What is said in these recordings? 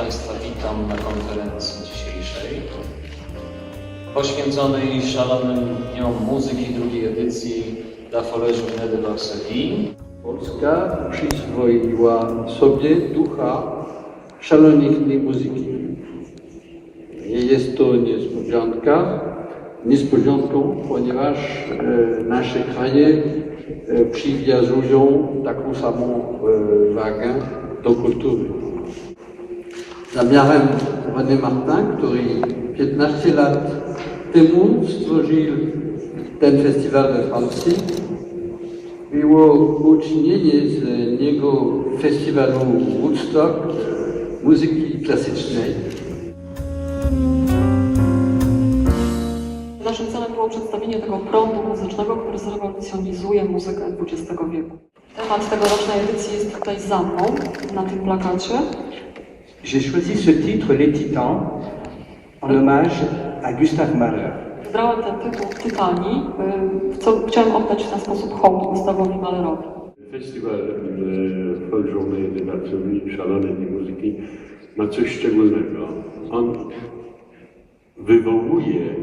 Państwa witam na konferencji dzisiejszej, poświęconej szalonym dniom muzyki drugiej edycji La Forêt Journée de Varsovie. Polska przyswoiła sobie ducha szalonitnej muzyki. Nie jest to niespodzianka, niespodzianką, ponieważ e, nasze kraje e, przywiązują taką samą e, wagę do kultury. Zamiarem René Martin, który 15 lat temu stworzył ten festiwal we Francji, było uczynienie z niego festiwalu Woodstock muzyki klasycznej. Naszym celem było przedstawienie tego prądu muzycznego, który zrewolucjonizuje muzykę XX wieku. Temat tegorocznej edycji jest tutaj za mną, na tym plakacie. J'ai choisi ce titre Les Titans en hommage à Gustave Mahler. Wybrałem ten tytuł Tytani, y, co chciałem oddać w ten sposób hołd Gustawowi Mahlerowi. Festiwal Journée de Varsovie, szalonej muzyki, ma coś szczególnego. On wywołuje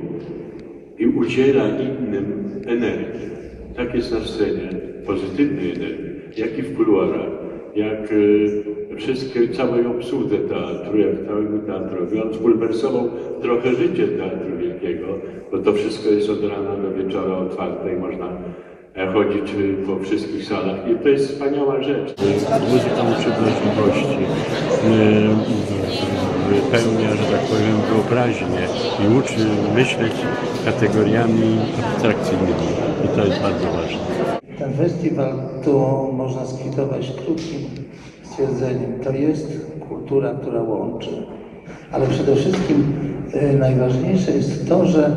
i udziela innym energii. Tak jest na scenie, pozytywnej energii, jak i w kuluarach, jak e, wszystkie, całej obsłudze teatru, jak całego teatrowi. On zbulwersował trochę życie Teatru Wielkiego, bo to wszystko jest od rana do wieczora otwarte i można e, chodzić e, po wszystkich salach. I to jest wspaniała rzecz. Muzyka uczy wrażliwości, e, wypełnia, że tak powiem, wyobraźnię i uczy myśleć kategoriami abstrakcyjnymi. I to jest bardzo ważne. Ten festiwal to można skwitować krótkim stwierdzeniem. To jest kultura, która łączy. Ale przede wszystkim e, najważniejsze jest to, że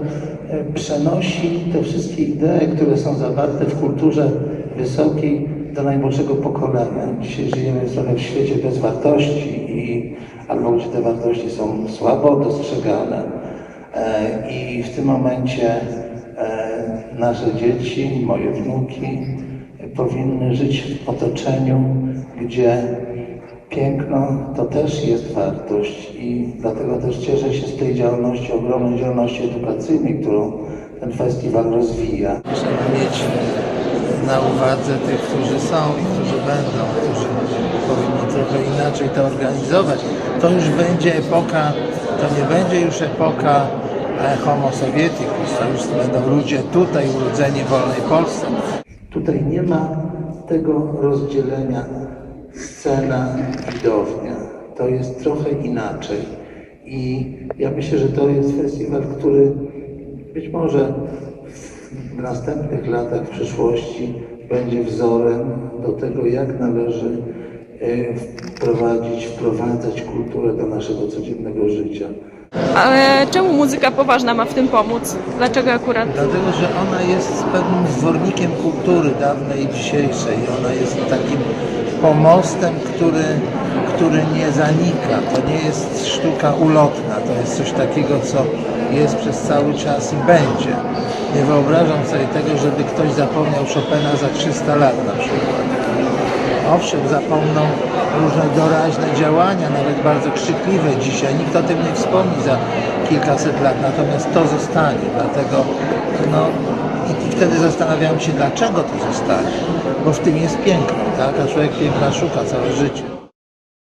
e, przenosi te wszystkie idee, które są zawarte w kulturze wysokiej do najmłodszego pokolenia. Dzisiaj żyjemy trochę w świecie bez wartości i albo gdzie te wartości są słabo dostrzegane. E, I w tym momencie nasze dzieci, moje wnuki powinny żyć w otoczeniu, gdzie piękno to też jest wartość i dlatego też cieszę się z tej działalności, ogromnej działalności edukacyjnej, którą ten festiwal rozwija. Trzeba mieć na uwadze tych, którzy są i którzy będą, którzy powinni trochę inaczej to organizować. To już będzie epoka, to nie będzie już epoka e, homo sovieticus, to już będą ludzie tutaj urodzeni w wolnej Polsce. Tutaj nie ma tego rozdzielenia scena, widownia. To jest trochę inaczej. I ja myślę, że to jest festiwal, który być może w następnych latach, w przyszłości będzie wzorem do tego, jak należy e, wprowadzić, wprowadzać kulturę do naszego codziennego życia. Ale czemu muzyka poważna ma w tym pomóc? Dlaczego akurat? Dlatego, że ona jest pewnym zwornikiem kultury dawnej i dzisiejszej. Ona jest takim pomostem, który, który nie zanika. To nie jest sztuka ulotna. To jest coś takiego, co jest przez cały czas i będzie. Nie wyobrażam sobie tego, żeby ktoś zapomniał Chopina za 300 lat na przykład. Owszem, zapomną różne doraźne działania, nawet bardzo krzykliwe dzisiaj. Nikt o tym nie wspomni za kilkaset lat, natomiast to zostanie. Dlatego no, i, wtedy zastanawiałem się, dlaczego to zostanie. Bo w tym jest piękno, tak? A człowiek piękna szuka całe życie.